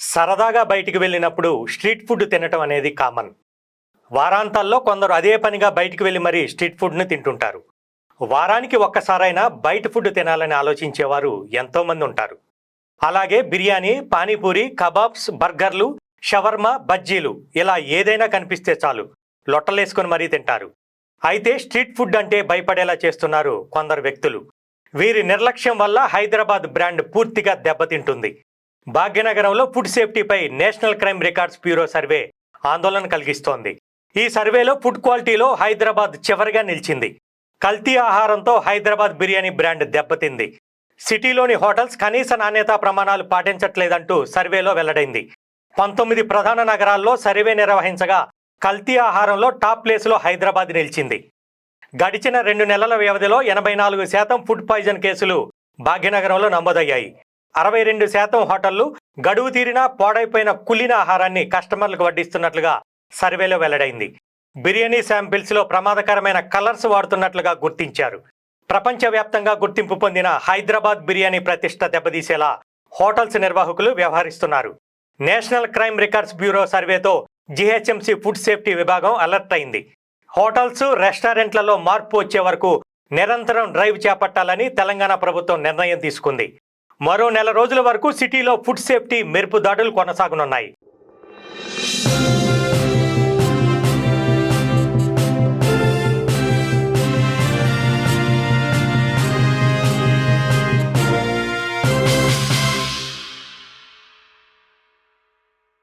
సరదాగా బయటికి వెళ్ళినప్పుడు స్ట్రీట్ ఫుడ్ తినటం అనేది కామన్. వారాంతాల్లో కొందరు అదే పనిగా బయటికి వెళ్ళి మరీ స్ట్రీట్ ఫుడ్ను తింటుంటారు. వారానికి ఒక్కసారైనా బయట ఫుడ్ తినాలని ఆలోచించేవారు ఎంతోమంది ఉంటారు. అలాగే బిర్యానీ పానీపూరి కబాబ్స్ బర్గర్లు షవర్మా బజ్జీలు ఇలా ఏదైనా కనిపిస్తే చాలు లొట్టలేసుకొని మరీ తింటారు. అయితే స్ట్రీట్ ఫుడ్ అంటే భయపడేలా చేస్తున్నారు కొందరు వ్యక్తులు. వీరి నిర్లక్ష్యం వల్ల హైదరాబాద్ బ్రాండ్ పూర్తిగా దెబ్బతింటుంది. భాగ్యనగరంలో food సేఫ్టీపై National Crime Records Bureau survey ఆందోళన కలిగిస్తోంది. ఈ సర్వేలో ఫుడ్ క్వాలిటీలో హైదరాబాద్ చివరిగా నిలిచింది. కల్తీ ఆహారంతో హైదరాబాద్ బిర్యానీ బ్రాండ్ దెబ్బతింది. సిటీలోని హోటల్స్ కనీస నాణ్యతా ప్రమాణాలు పాటించట్లేదంటూ సర్వేలో వెల్లడైంది. పంతొమ్మిది ప్రధాన నగరాల్లో సర్వే నిర్వహించగా కల్తీ ఆహారంలో టాప్ ప్లేస్లో హైదరాబాద్ నిలిచింది. గడిచిన రెండు నెలల వ్యవధిలో ఎనభై నాలుగు శాతం ఫుడ్ పాయిజన్ కేసులు భాగ్యనగరంలో నమోదయ్యాయి. అరవై రెండు శాతం హోటళ్ళు గడువు తీరినా పాడైపోయిన కులిన ఆహారాన్ని కస్టమర్లకు వడ్డిస్తున్నట్లుగా సర్వేలో వెల్లడైంది. బిర్యానీ శాంపిల్స్లో ప్రమాదకరమైన కలర్స్ వాడుతున్నట్లుగా గుర్తించారు. ప్రపంచవ్యాప్తంగా గుర్తింపు పొందిన హైదరాబాద్ బిర్యానీ ప్రతిష్ట దెబ్బతీసేలా హోటల్స్ నిర్వాహకులు వ్యవహరిస్తున్నారు. నేషనల్ క్రైమ్ రికార్డ్స్ బ్యూరో సర్వేతో జిహెచ్ఎంసీ ఫుడ్ సేఫ్టీ విభాగం అలర్ట్ అయింది. హోటల్స్ రెస్టారెంట్లలో మార్పు వచ్చే వరకు నిరంతరం డ్రైవ్ చేపట్టాలని తెలంగాణ ప్రభుత్వం నిర్ణయం తీసుకుంది. మరో నెల రోజుల వరకు సిటీలో ఫుడ్ సేఫ్టీ మెరుపు దాడులు కొనసాగనున్నాయి.